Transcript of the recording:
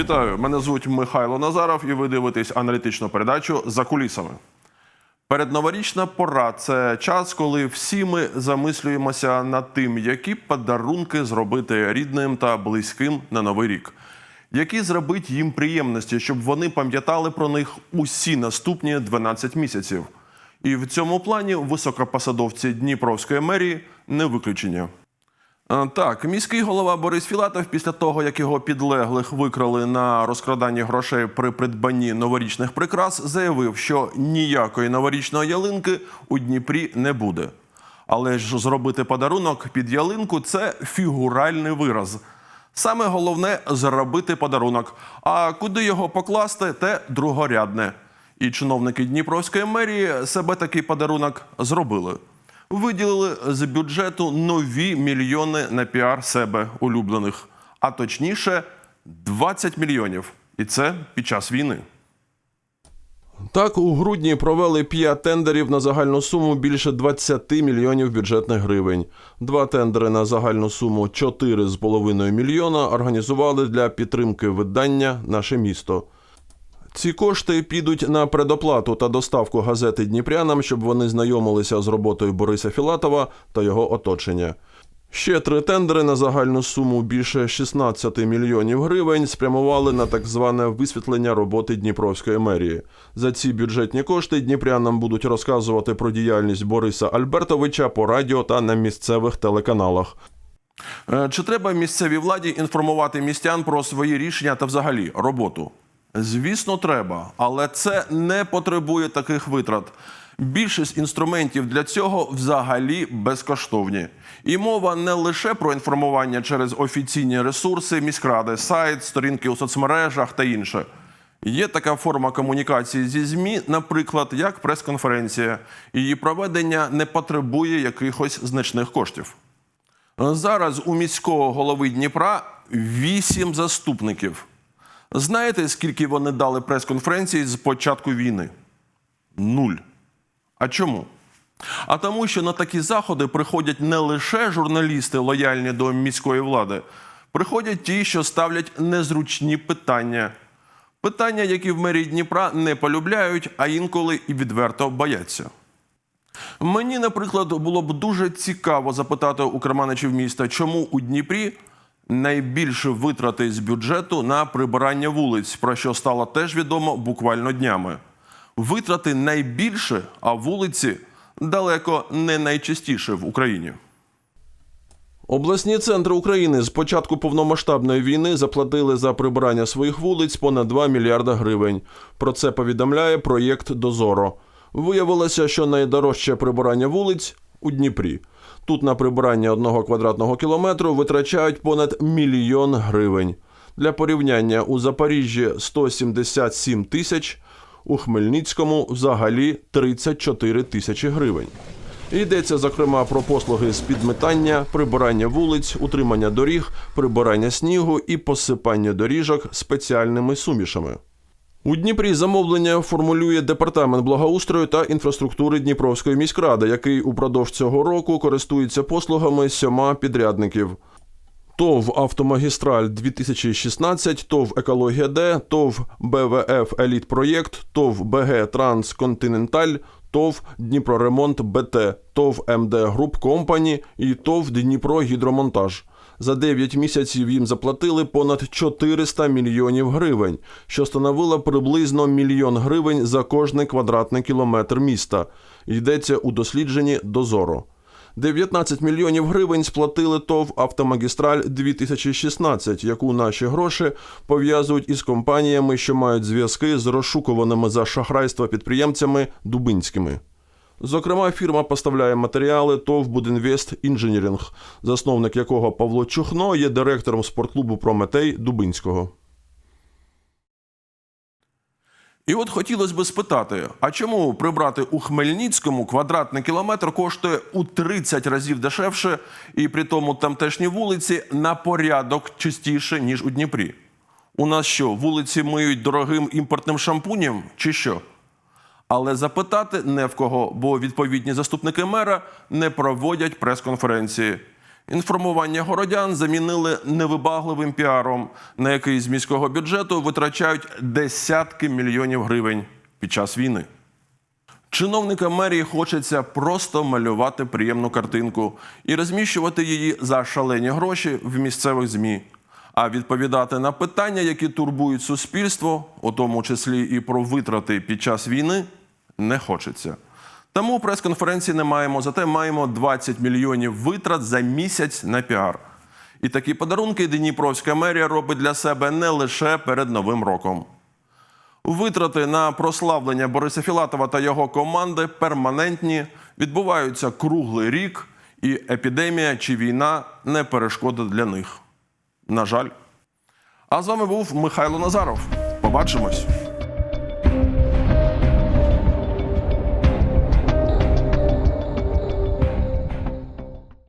Вітаю! Мене звуть Михайло Назаров, і ви дивитесь аналітичну передачу за кулісами. Передноворічна пора це час, коли всі ми замислюємося над тим, які подарунки зробити рідним та близьким на новий рік, які зробити їм приємності, щоб вони пам'ятали про них усі наступні 12 місяців. І в цьому плані високопосадовці Дніпровської мерії не виключення. А, Так, міський голова Борис Філатов після того, як його підлеглих викрали на розкраданні грошей при придбанні новорічних прикрас, заявив, що ніякої новорічної ялинки у Дніпрі не буде. Але ж зробити подарунок під ялинку це фігуральний вираз. Саме головне зробити подарунок. А куди його покласти, те другорядне. І чиновники Дніпровської мерії себе такий подарунок зробили. Виділили з бюджету нові мільйони на піар себе улюблених, а точніше 20 мільйонів. І це під час війни. Так, у грудні провели 5 тендерів на загальну суму більше 20 мільйонів бюджетних гривень. Два тендери на загальну суму 4,5 мільйона організували для підтримки видання Наше місто. Ці кошти підуть на предоплату та доставку газети дніпрянам, щоб вони знайомилися з роботою Бориса Філатова та його оточення. Ще три тендери на загальну суму більше 16 мільйонів гривень спрямували на так зване висвітлення роботи Дніпровської мерії. За ці бюджетні кошти дніпрянам будуть розказувати про діяльність Бориса Альбертовича по радіо та на місцевих телеканалах. Е, Чи треба місцевій владі інформувати містян про свої рішення та взагалі роботу? Звісно, треба, але це не потребує таких витрат. Більшість інструментів для цього взагалі безкоштовні. І мова не лише про інформування через офіційні ресурси, міськради, сайт, сторінки у соцмережах та інше. Є така форма комунікації зі ЗМІ, наприклад, як прес-конференція. Її проведення не потребує якихось значних коштів. Зараз у міського голови Дніпра вісім заступників. Знаєте, скільки вони дали прес-конференції з початку війни? Нуль. А чому? А тому, що на такі заходи приходять не лише журналісти, лояльні до міської влади, приходять ті, що ставлять незручні питання. Питання, які в мерії Дніпра не полюбляють, а інколи і відверто бояться. Мені, наприклад, було б дуже цікаво запитати у керманичів міста, чому у Дніпрі найбільше витрати з бюджету на прибирання вулиць, про що стало теж відомо буквально днями. Витрати найбільше, а вулиці далеко не найчастіше в Україні. Обласні центри України з початку повномасштабної війни заплатили за прибирання своїх вулиць понад 2 мільярда гривень. Про це повідомляє проєкт Дозоро. Виявилося, що найдорожче прибирання вулиць у Дніпрі. Тут на прибирання одного квадратного кілометру витрачають понад мільйон гривень. Для порівняння у Запоріжжі 177 тисяч, у Хмельницькому взагалі 34 тисячі гривень. Йдеться зокрема про послуги з підметання, прибирання вулиць, утримання доріг, прибирання снігу і посипання доріжок спеціальними сумішами. У Дніпрі замовлення формулює департамент благоустрою та інфраструктури Дніпровської міськради, який упродовж цього року користується послугами сьома підрядників. ТОВ Автомагістраль 2016, ТОВ Екологія Д, ТОВ БВФ Еліт Проєкт, ТОВ БГ Трансконтиненталь, ТОВ Дніпроремонт БТ, ТОВ МД Груп Компані і ТОВ Дніпро Гідромонтаж. За 9 місяців їм заплатили понад 400 мільйонів гривень, що становило приблизно мільйон гривень за кожний квадратний кілометр міста. Йдеться у дослідженні Дозоро. 19 мільйонів гривень сплатили ТОВ Автомагістраль 2016, яку наші гроші пов'язують із компаніями, що мають зв'язки з розшукуваними за шахрайство підприємцями Дубинськими. Зокрема, фірма поставляє матеріали ТОВ Будінвест Інженірінг, засновник якого Павло Чухно є директором спортклубу Прометей Дубинського. І от хотілося б спитати: а чому прибрати у Хмельницькому квадратний кілометр коштує у 30 разів дешевше, і при тому тамтешні вулиці на порядок чистіше, ніж у Дніпрі? У нас що, вулиці миють дорогим імпортним шампунем, чи що? Але запитати не в кого, бо відповідні заступники мера не проводять прес-конференції. Інформування городян замінили невибагливим піаром, на який з міського бюджету витрачають десятки мільйонів гривень під час війни. Чиновникам мерії хочеться просто малювати приємну картинку і розміщувати її за шалені гроші в місцевих ЗМІ. А відповідати на питання, які турбують суспільство, у тому числі і про витрати під час війни, не хочеться. Тому прес-конференції не маємо, зате маємо 20 мільйонів витрат за місяць на піар. І такі подарунки Дніпровська мерія робить для себе не лише перед Новим роком. Витрати на прославлення Бориса Філатова та його команди перманентні, відбуваються круглий рік, і епідемія чи війна не перешкода для них. На жаль. А з вами був Михайло Назаров. Побачимось.